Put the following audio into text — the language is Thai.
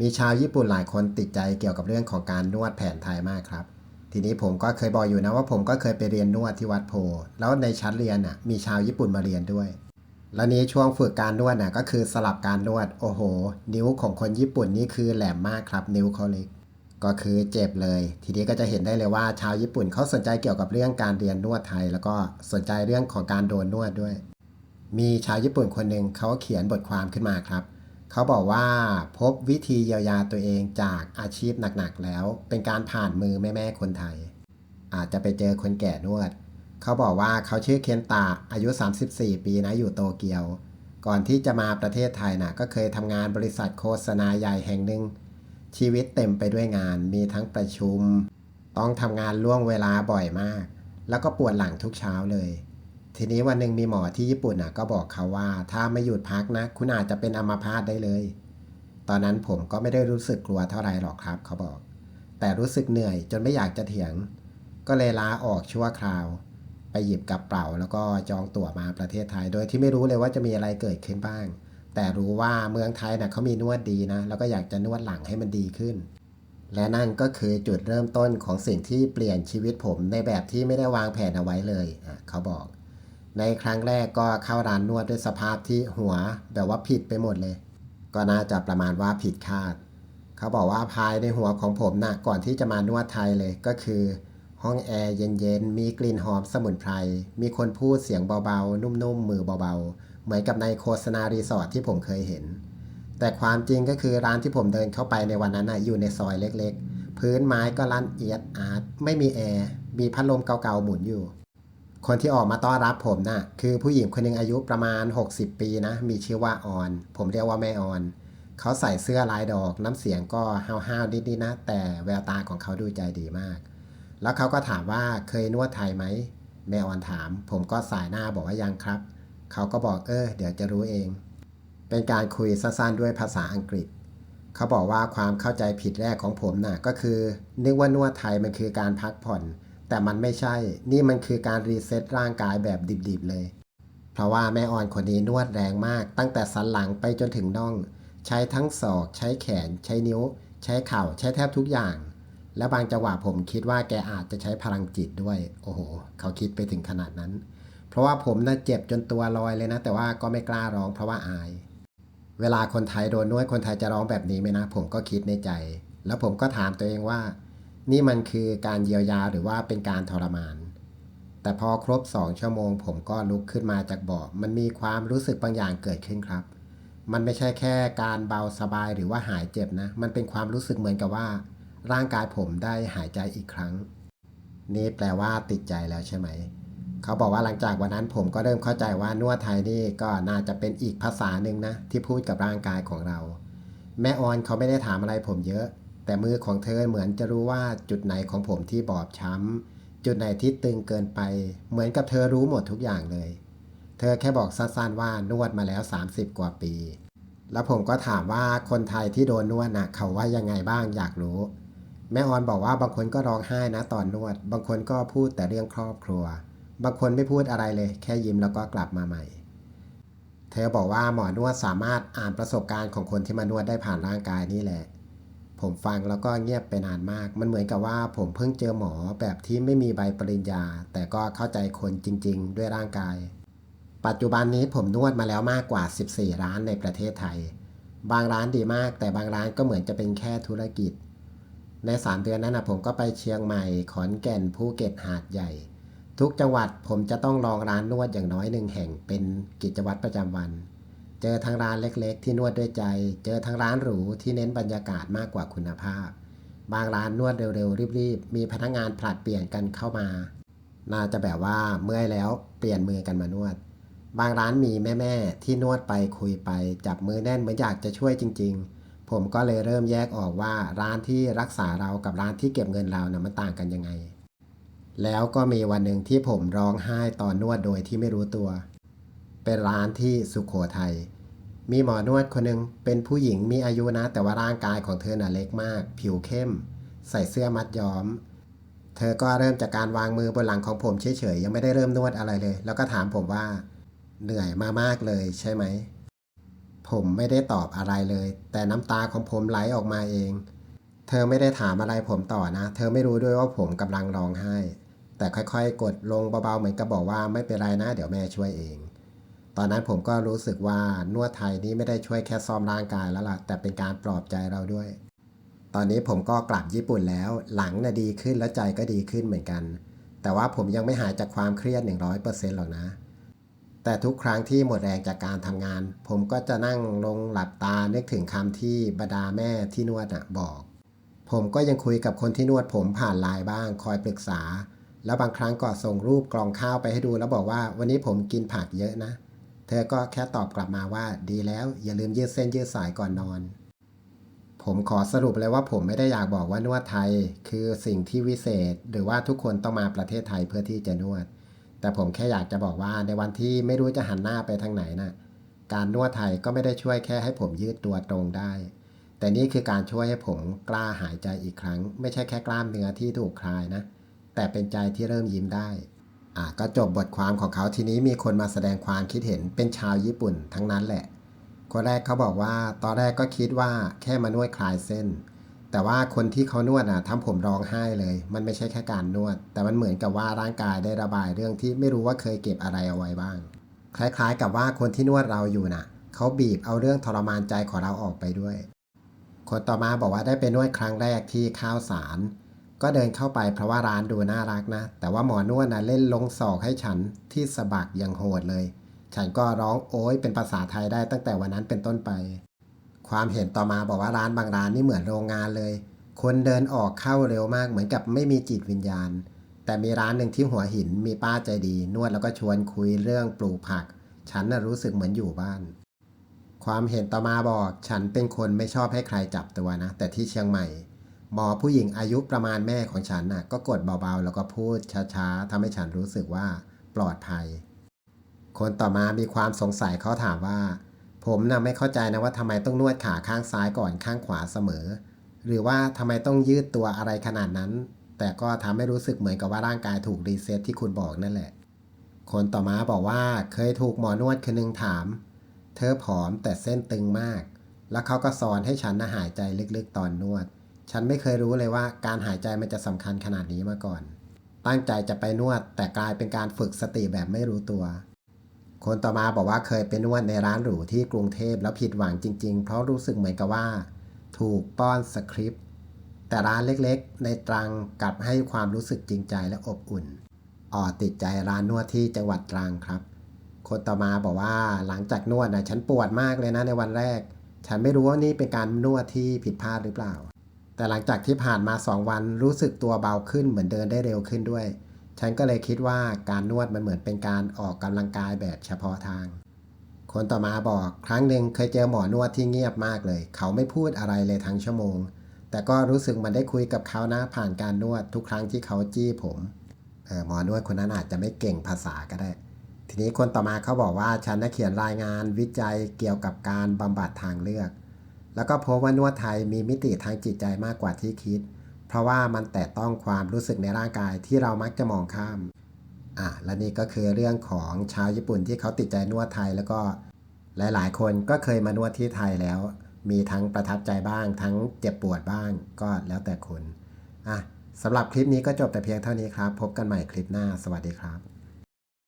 มีชาวญี่ปุ่นหลายคนติดใจเกี่ยวกับเรื่องของการนวดแผนไทยมากครับ ทีนี้ผมก็เคยบอกอยู่นะว่าผมก็เคยไปเรียนนวดที่วัดโพ แล้วในชั้นเรียนน่ะมีชาวญี่ปุ่นมาเรียนด้วย แล้วนี้ช่วงฝึกการนวดน่ะก็คือสลับการนวด โอ้โห นิ้วของคนญี่ปุ่นนี่คือแหลมมากครับ นิ้วเขาเล็ก ก็คือเจ็บเลย ทีนี้ก็จะเห็นได้เลยว่าชาวญี่ปุ่นเขาสนใจเกี่ยวกับเรื่องการเรียนนวดไทย แล้วก็สนใจเรื่องของการโดนนวดด้วย มีชาวญี่ปุ่นคนหนึ่งเขาเขียนบทความขึ้นมาครับ เขาบอกว่าพบวิธีเยียวยาตัวเองจากอาชีพหนักๆแล้ว เป็นการผ่านมือแม่ๆคนไทย อาจจะไปเจอคนแก่นวด เขาบอกว่าเขาชื่อเคนตะอายุ 34 ปีนะอยู่โตเกียว ก่อนที่จะมาประเทศไทยนะก็เคยทำงานบริษัทโฆษณาใหญ่แห่งหนึ่งชีวิตเต็มไปด้วยงานมีทั้งประชุม ต้องทำงานล่วงเวลาบ่อยมาก แล้วก็ปวดหลังทุกเช้าเลย ทีนี้วันหนึ่งมีหมอที่ญี่ปุ่นน่ะก็บอกเขาว่า ถ้าไม่หยุดพักนะ คุณอาจจะเป็นอัมพาตได้เลย ตอนนั้นผมก็ไม่ได้รู้สึกกลัวเท่าไรหรอกครับ เขาบอก แต่รู้สึกเหนื่อยจนไม่อยากจะเถียง ก็เลยลาออกชั่วคราว ไปหยิบกระเป๋าแล้วก็จองตั๋วมาประเทศไทย โดยที่ไม่รู้เลยว่าจะมีอะไรเกิดขึ้นบ้าง แต่รู้ว่าเมืองไทยน่ะเขามีนวดดีนะ แล้วก็อยากจะนวดหลังให้มันดีขึ้น และนั่นก็คือจุดเริ่มต้นของสิ่งที่เปลี่ยนชีวิตผมในแบบที่ไม่ได้วางแผนเอาไว้เลยเขาบอก ในครั้งแรกก็เข้าร้านนวดด้วยสภาพที่หัวแบบว่าผิดไปหมดเลย ก็น่าจะประมาณว่าผิดคาด เขาบอกว่าภายในหัวของผมนะ่ะก่อนที่จะมานวดไทยเลยก็คือ ห้องแอร์เย็นๆ มีกลิ่นหอมสมุนไพร มีคนพูดเสียงเบาๆ นุ่มๆ มือเบาๆ เหมือนกับในโฆษณารีสอร์ทที่ผมเคยเห็น แต่ความจริงก็คือร้านที่ผมเดินเข้าไปในวันนั้นน่ะอยู่ในซอยเล็กๆ พื้นไม้ก็ลั่นเอียดอาร์ตไม่มีแอร์ มีพัดลมเก่าๆ หมุนอยู่ คนที่ออกมาต้อนรับผมน่ะคือผู้หญิงคนหนึ่งอายุประมาณ 60 ปีนะ มีชื่อว่าออน ผมเรียกว่าแม่ออน เขาใส่เสื้อลายดอกน้ำเสียงก็ห้าวๆนิดๆนะ แต่แววตาของเขาดูใจดีมาก แล้วเขาก็ถามว่าเคยนวดไทยไหมแม่ออนถาม ผมก็สายหน้าบอกว่ายังครับ เขาก็บอกเออ เดี๋ยวจะรู้เอง เป็นการคุยสั้นๆด้วยภาษาอังกฤษ เขาบอกว่าความเข้าใจผิดแรกของผมน่ะก็คือ นึกว่านวดไทยมันคือการพักผ่อน แต่มันไม่ใช่ นี่มันคือการรีเซ็ตร่างกายแบบดิบๆเลย เพราะว่าแม่อ่อนคนนี้นวดแรงมาก ตั้งแต่สันหลังไปจนถึงน่อง ใช้ทั้งศอก ใช้แขน ใช้นิ้ว ใช้เข่า ใช้แทบทุกอย่าง และบางจังหวะผมคิดว่าแกอาจจะใช้พลังจิตด้วย โอ้โห เขาคิดไปถึงขนาดนั้น เพราะว่าผมน่ะเจ็บจนตัวลอยเลยนะ แต่ว่าก็ไม่กล้าร้องเพราะว่าอาย เวลาคนไทยโดนนวดคนไทยจะร้องแบบนี้ไหมนะ ผมก็คิดในใจ แล้วผมก็ถามตัวเองว่า นี่มันคือการเยียวยาหรือว่าเป็นการทรมาน แต่พอครบสองชั่วโมง ผมก็ลุกขึ้นมาจากเบาะมันมีความรู้สึกบางอย่างเกิดขึ้นครับ มันไม่ใช่แค่การเบาสบายหรือว่าหายเจ็บนะ มันเป็นความรู้สึกเหมือนกับว่า ร่างกายผมได้หายใจอีกครั้ง นี่แปลว่าติดใจแล้วใช่ไหม เขาบอกว่าหลังจากวันนั้นผมก็เริ่มเข้าใจว่านวดไทยนี่ก็น่าจะเป็นอีกภาษาหนึ่งนะที่พูดกับร่างกายของเรา แม่ออนเขาไม่ได้ถามอะไรผมเยอะ แต่มือของเธอเหมือนจะรู้ว่าจุดไหนของผมที่บอบช้ำ จุดไหนที่ตึงเกินไป เหมือนกับเธอรู้หมดทุกอย่างเลย เธอแค่บอกสั้นๆว่านวดมาแล้ว 30 กว่าปี แล้วผมก็ถามว่าคนไทยที่โดนนวดนะเขาว่ายังไงบ้างอยากรู้ แม่ออนบอกว่าบางคนก็ร้องไห้นะตอนนวด บางคนก็พูดแต่เรื่องครอบครัว บางคนไม่พูดอะไรเลย แค่ยิ้มแล้วก็กลับมาใหม่เธอบอกว่าหมอนวดสามารถอ่านประสบการณ์ของคนที่มานวดได้ผ่านร่างกายนี่แหละ ผมฟังแล้วก็เงียบไปนานมาก มันเหมือนกับว่าผมเพิ่งเจอหมอแบบที่ไม่มีใบปริญญา แต่ก็เข้าใจคนจริง ๆ ด้วยร่างกาย ปัจจุบันนี้ผมนวดมาแล้วมากกว่า 14 ร้านในประเทศไทย บางร้านดีมาก แต่บางร้านก็เหมือนจะเป็นแค่ธุรกิจ ใน 3 เดือนนั้นนะผมก็ไปเชียงใหม่ ขอนแก่น ภูเก็ต หาดใหญ่ ทุกจังหวัดผมจะต้องลองร้านนวดอย่างน้อยหนึ่งแห่งเป็นกิจวัตรประจำวัน เจอทั้งร้านเล็ก ๆ ที่นวดด้วยใจ เจอทั้งร้านหรูที่เน้นบรรยากาศมากกว่าคุณภาพ บางร้านนวดเร็วๆรีบๆ มีพนักงานผลัดเปลี่ยนกันเข้ามา น่าจะแบบว่าเมื่อยแล้วเปลี่ยนมือกันมานวด บางร้านมีแม่ๆที่นวดไปคุยไป จับมือแน่นเหมือนอยากจะช่วยจริง ๆ ผมก็เลยเริ่มแยกออกว่าร้านที่รักษาเรากับร้านที่เก็บเงินเรานะ่ะมันต่างกันยังไง แล้วก็มีวันหนึ่งที่ผมร้องไห้ตอนนวดโดยที่ไม่รู้ตัวเป็นร้านที่สุขโขทัย มีหมอนวดคนหนึ่งเป็นผู้หญิงมีอายุนะ แต่ว่าร่างกายของเธอน่ะเล็กมาก ผิวเข้ม ใส่เสื้อมัดย้อม เธอก็เริ่มจากการวางมือบนหลังของผมเฉยๆยังไม่ได้เริ่มนวดอะไรเลย แล้วก็ถามผมว่า เหนื่อยมามากเลยใช่ไหม ผมไม่ได้ตอบอะไรเลย แต่น้ำตาของผมไหลออกมาเอง เธอไม่ได้ถามอะไรผมต่อนะ เธอไม่รู้ด้วยว่าผมกำลังร้องไห้ แต่ค่อยๆ กดลงเบาๆเหมือนกับบอกว่าไม่เป็นไรนะ เดี๋ยวแม่ช่วยเอง ตอนนั้นผมก็รู้สึกว่านวดไทยนี้ไม่ได้ช่วยแค่ซ่อมร่างกายแล้วล่ะ แต่เป็นการปลอบใจเราด้วย ตอนนี้ผมก็กลับญี่ปุ่นแล้ว หลังน่ะดีขึ้นแล้วใจก็ดีขึ้นเหมือนกัน แต่ว่าผมยังไม่หายจากความเครียด 100%หรอกนะ แต่ทุกครั้งที่หมดแรงจากการทำงาน ผมก็จะนั่งลงหลับตานึกถึงคำที่บรรดาแม่ที่นวดนะบอก ผมก็ยังคุยกับคนที่นวดผมผ่านไลน์บ้าง คอยปรึกษา แล้วบางครั้งก็ส่งรูปกล่องข้าวไปให้ดูแล้วบอกว่า วันนี้ผมกินผักเยอะนะ เธอก็แค่ตอบกลับมาว่า ดีแล้วอย่าลืมยืดเส้นยืดสายก่อนนอน ผมขอสรุปเลยว่าผมไม่ได้อยากบอกว่านวดไทย คือสิ่งที่วิเศษ หรือว่าทุกคนต้องมาประเทศไทยเพื่อที่จะนวด แต่ผมแค่อยากจะบอกว่าในวันที่ไม่รู้จะหันหน้าไปทางไหนน่ะการนวดไทยก็ไม่ได้ช่วยแค่ให้ผมยืดตัวตรงได้ แต่นี่คือการช่วยให้ผมกล้าหายใจอีกครั้ง ไม่ใช่แค่กล้ามเนื้อที่ถูกคลายนะ แต่เป็นใจที่เริ่มยิ้มได้ อะก็จบบทความของเขาทีนี้มีคนมาแสดงความคิดเห็นเป็นชาวญี่ปุ่นทั้งนั้นแหละ คนแรกเขาบอกว่าตอนแรกก็คิดว่าแค่มานวดคลายเส้น แต่ว่าคนที่เขานวดอะทำผมร้องไห้เลย มันไม่ใช่แค่การนวด แต่มันเหมือนกับว่าร่างกายได้ระบายเรื่องที่ไม่รู้ว่าเคยเก็บอะไรเอาไว้บ้าง คล้ายๆ กับว่าคนที่นวดเราอยู่น่ะเขาบีบเอาเรื่องทรมานใจของเราออกไปด้วย คนต่อมาบอกว่าได้ไปนวดครั้งแรกที่ข้าวสาร ก็เดินเข้าไปเพราะว่าร้านดูน่ารักนะ แต่ว่าหมอนวดนะเล่นลงศอกให้ฉันที่สะบักอย่างโหดเลย ฉันก็ร้องโอยเป็นภาษาไทยได้ตั้งแต่วันนั้นเป็นต้นไป ความเห็นต่อมาบอกว่าร้านบางร้านนี่เหมือนโรงงานเลย คนเดินออกเข้าเร็วมากเหมือนกับไม่มีจิตวิญญาณ แต่มีร้านหนึ่งที่หัวหินมีป้าใจดี นวดแล้วก็ชวนคุยเรื่องปลูกผัก ฉันน่ะรู้สึกเหมือนอยู่บ้าน ความเห็นต่อมาบอก ฉันเป็นคนไม่ชอบให้ใครจับตัวนะ แต่ที่เชียงใหม่ หมอผู้หญิงอายุประมาณแม่ของฉันน่ะก็กดเบาๆ แล้วก็พูดช้าๆทำให้ฉันรู้สึกว่าปลอดภัย คนต่อมามีความสงสัยเขาถามว่า ผมน่ะไม่เข้าใจนะว่าทำไมต้องนวดขาข้างซ้ายก่อนข้างขวาเสมอ หรือว่าทำไมต้องยืดตัวอะไรขนาดนั้น แต่ก็ทำให้รู้สึกเหมือนกับว่าร่างกายถูกรีเซ็ตที่คุณบอกนั่นแหละ คนต่อมาบอกว่าเคยถูกหมอนวดคนหนึงถาม เธอผอมแต่เส้นตึงมาก แล้วเขาก็สอนให้ฉันนะหายใจลึกๆตอนนวด ฉันไม่เคยรู้เลยว่าการหายใจมันจะสำคัญขนาดนี้มาก่อน ตั้งใจจะไปนวดแต่กลายเป็นการฝึกสติแบบไม่รู้ตัว คนต่อมาบอกว่าเคยไปนวดในร้านหรูที่กรุงเทพแล้วผิดหวังจริง ๆ เพราะรู้สึกเหมือนกับว่า ถูกป้อนสคริปต์แต่ร้านเล็กๆ ในตรังกลับให้ความรู้สึกจริงใจและอบอุ่นอ๋อติดใจร้านนวดที่จังหวัดตรังครับ คนต่อมาบอกว่าหลังจากนวดนะฉันปวดมากเลยนะในวันแรก ฉันไม่รู้ว่านี่เป็นการนวดที่ผิดพลาดหรือเปล่า แต่หลังจากที่ผ่านมา 2 วันรู้สึกตัวเบาขึ้นเหมือนเดินได้เร็วขึ้นด้วย ฉันก็เลยคิดว่าการนวดมันเหมือนเป็นการออกกำลังกายแบบเฉพาะทาง คนต่อมาบอกครั้งหนึ่งเคยเจอหมอนวดที่เงียบมากเลย เขาไม่พูดอะไรเลยทั้งชั่วโมง แต่ก็รู้สึกมันได้คุยกับเขานะผ่านการนวดทุกครั้งที่เขาจี้ผมเออหมอนวดคนนั้นอาจจะไม่เก่งภาษาก็ได้ ทีนี้คนต่อมาเขาบอกว่าฉันน่ะเขียนรายงานวิจัยเกี่ยวกับการบำบัดทางเลือก แล้วก็พบว่านวดไทยมีมิติทางจิตใจมากกว่าที่คิด เพราะว่ามันแตะต้องความรู้สึกในร่างกายที่เรามักจะมองข้ามอะและนี่ก็คือเรื่องของชาวญี่ปุ่นที่เขาติดใจนวดไทยแล้วก็หลาย ๆ คนก็เคยมานวดที่ไทยแล้ว มีทั้งประทับใจบ้าง ทั้งเจ็บปวดบ้างก็แล้วแต่คนอะสำหรับคลิปนี้ก็จบแต่เพียงเท่านี้ครับ พบกันใหม่คลิปหน้า สวัสดีครับ